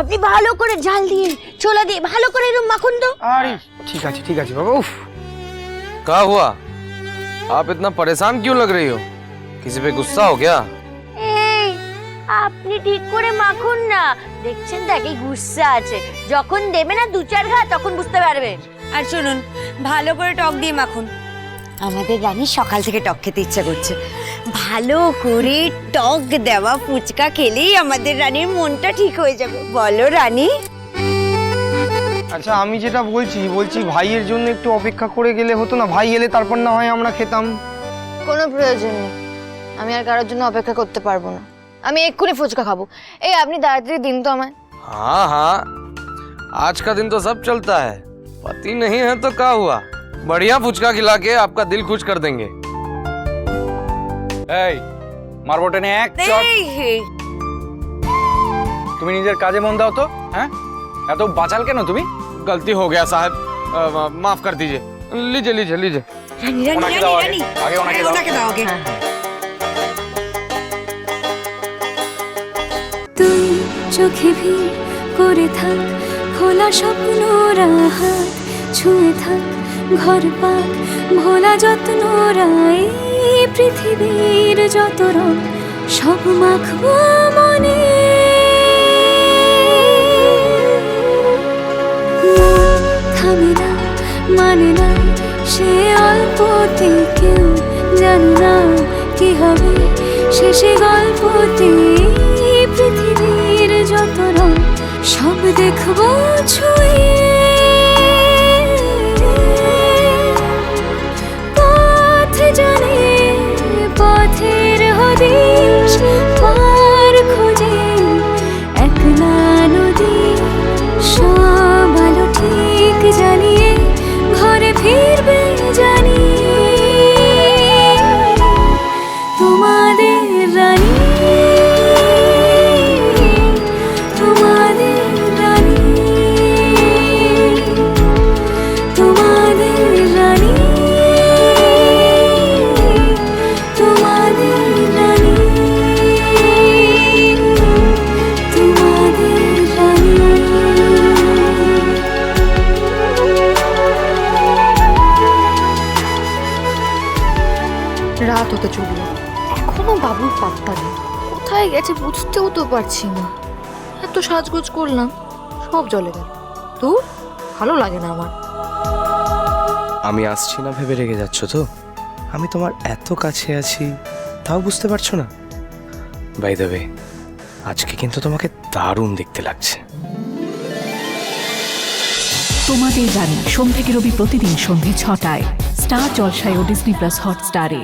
আপনি ভালো করে ঝাল দিয়ে ছোলা দিয়ে ভালো করে এরকম মাখুন তো আরে ঠিক আছে ঠিক আছে বাবা উফ क्या हुआ आप इतना परेशान क्यों लग रही हो किसी पे गुस्सा हो क्या এই আপনি ঠিক করে মাখুন না দেখছেন তো একই গুসা আছে যখন দেবে না দু চার ঘা তখন বুঝতে পারবে আর শুনুন ভালো করে টক দিয়ে মাখুন আমাদের রানী সকাল থেকে টক খেতে ইচ্ছা করছে ভালো করে টক দেওয়া ফুচকা খেলেই আমাদের রানীর মনটা ঠিক হয়ে যাবে বলো রানী আচ্ছা আমি যেটা বলছি বলছি ভাইয়ের জন্য একটু অপেক্ষা করে গেলে হতো না ভাই এলে তারপর না হয় আমরা খেতাম কোনো প্রয়োজন নেই আমি আর কারোর জন্য অপেক্ষা করতে পারবো না আমি এক্ষুনি ফুচকা খাবো এই আপনি তাড়াতাড়ি দিন তো আমায় हाँ हाँ आज का दिन तो सब चलता है पति नहीं है तो क्या हुआ बढ़िया फुचका खिला के आपका दिल खुश कर देंगे এই মারবো টেনে এক চট তুমি নিজের কাজে মন দাও তো হ্যাঁ এত বাচাল কেন তুমি गलती हो गया साहब अ, माफ कर दीजिए लीजिए लीजिए लीजिए রানী রানী ওনাকে রানী দাও আগে। রানী আগে ওনাকে আরে দাও। ওনাকে দাও আগে তুই চোখে ভিড় করে থাক খোলা স্বপ্ন হাত ছুঁয়ে থাক ঘর পাক ভোলা যত্ন রায় পৃথিবীর যত রং, সব মাখবো মন। থামে না মানে না, সে অল্পতে কেউ জানে না কি হবে। শেষে গল্পতে পৃথিবীর যত রং, সব দেখব ছুঁয়ে। রাত হতে চলল এখনও বাবুর পাত্তা নেই। কোথায় গেছে বুঝতেও তো পারছি না। এত সাজগোজ করলাম সব জলে গেল। তোর ভালো লাগে না আমার। আমি আসছি না ভেবে রেগে যাচ্ছ তো? আমি তোমার এত কাছে আছি তাও বুঝতে পারছ না? বাই দেবে আজকে কিন্তু তোমাকে দারুণ দেখতে লাগছে। তোমাদের রানী সোম থেকে রবি প্রতিদিন সন্ধে ছটায় স্টার জলসায় ও ডিসনি প্লাস হটস্টারে।